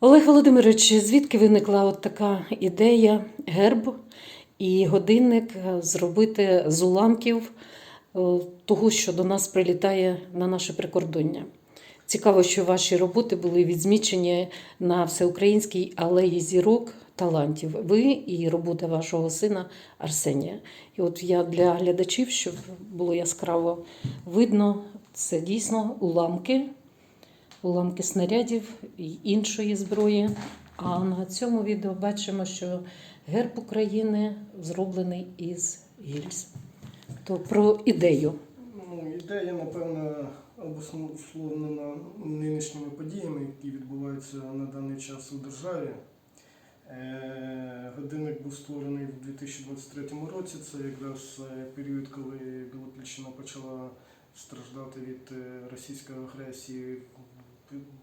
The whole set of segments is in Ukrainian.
Олег Володимирович, звідки виникла от така ідея герб і годинник е, зробити з уламків е, того, що до нас прилітає на наше прикордоння? Цікаво, що ваші роботи були відзмічені на всеукраїнській алеї зірок талантів. Ви і робота вашого сина Арсенія. І от я для глядачів, щоб було яскраво видно, це дійсно уламки уламки снарядів і іншої зброї. А на цьому відео бачимо, що герб України зроблений із гільз. То про ідею. Ну, ідея, напевно, обусловлена нинішніми подіями, які відбуваються на даний час у державі. Е, Годинник був створений в 2023 році. Це якраз е, період, коли Білопільщина почала страждати від е, російської агресії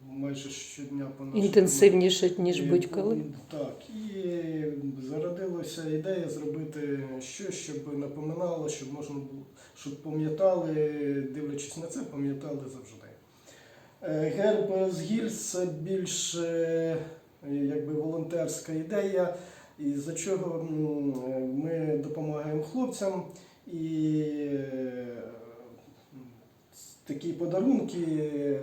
майже щодня по нашій Інтенсивніше, ніж будь-коли. Так, і зародилася ідея зробити щось, щоб напоминало, щоб можна було, щоб пам'ятали, дивлячись на це, пам'ятали завжди. Е, Герб з гільз це більш е, якби волонтерська ідея, і за чого ми допомагаємо хлопцям. І е, такі подарунки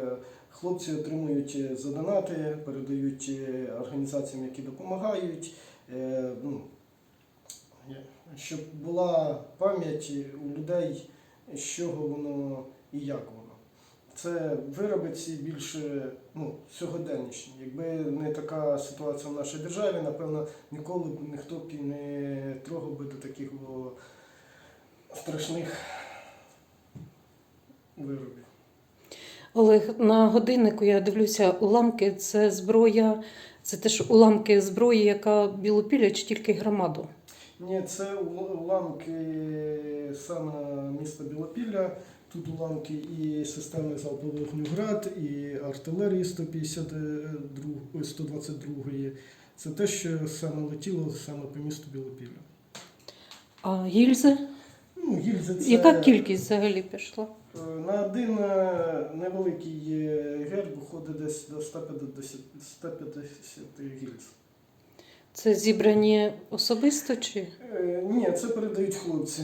хлопці отримують за донати, передають е, організаціям, які допомагають. Е, ну, Щоб була пам'ять у людей, з чого воно і як воно. Це вироби ці більше ну, сьогоденнішні. Якби не така ситуація в нашій державі, напевно, ніколи б ніхто б не трогав би до таких страшних виробів. Олег, на годиннику я дивлюся, уламки це зброя, це теж уламки зброї, яка білопілля чи тільки громаду. Ні, це уламки саме міста Білопілля. Тут уламки і системи залпового вогню «Град», і артилерії 152, ой, 122. Це те, що саме летіло саме по місту Білопілля. А гільзи? Ну, гільзи це Яка кількість взагалі пішла? Е, на один е, невеликий е, герб виходить десь до 150, 150 гільз. Це зібрані особисто чи? Е, Ні, це передають хлопці.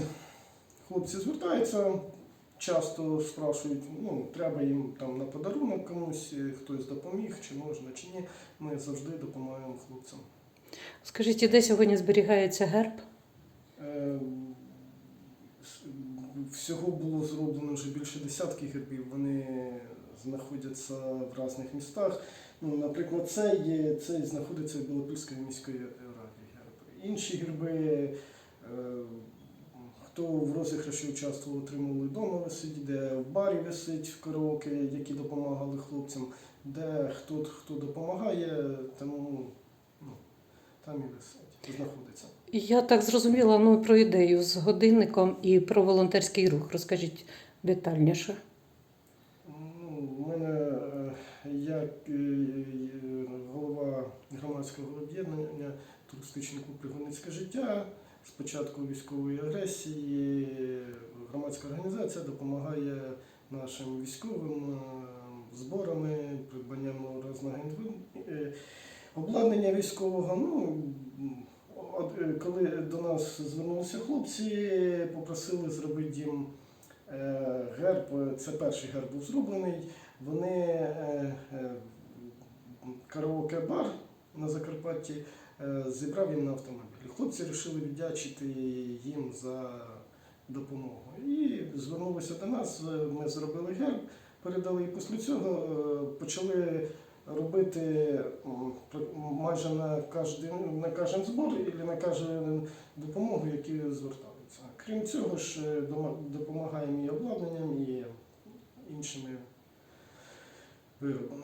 Хлопці звертаються, часто спрашують, ну, треба їм там на подарунок комусь, е, хтось допоміг, чи можна, чи ні. Ми завжди допомагаємо хлопцям. Скажіть, і де сьогодні зберігається герб? Е, с- Всього було зроблено вже більше десятки гербів. Вони знаходяться в різних містах. Ну, наприклад, цей, є- цей знаходиться в Білопільської міської раді герб. Інші герби, е, хто в розіграші участвував, отримували вдома висить, де в барі висить в караоке, які допомагали хлопцям, де хто, хто допомагає, тому ну, там і висить, знаходиться. Я так зрозуміла ну, про ідею з годинником і про волонтерський рух. Розкажіть детальніше. Ну, у мене е, як е, е, голова громадського об'єднання туристичний клуб «Пригодницьке життя. З початку військової агресії громадська організація допомагає нашим військовим зборами, придбанням обладнання військового. Ну, коли до нас звернулися хлопці, попросили зробити їм Е, Герб, це перший герб був зроблений. Вони е, е, караоке-бар на Закарпатті е, зібрав їм на автомобілі. Хлопці вирішили віддячити їм за допомогу. І звернулися до нас. е, Ми зробили герб, передали. І після цього е, почали робити майже на кожен, на кожен збор і на кожну допомогу, які звертаються. Крім цього ж е, допомагаємо і обладнанням, і іншими виробами.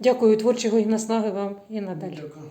Дякую, творчого і наснаги вам і надалі. Дякую.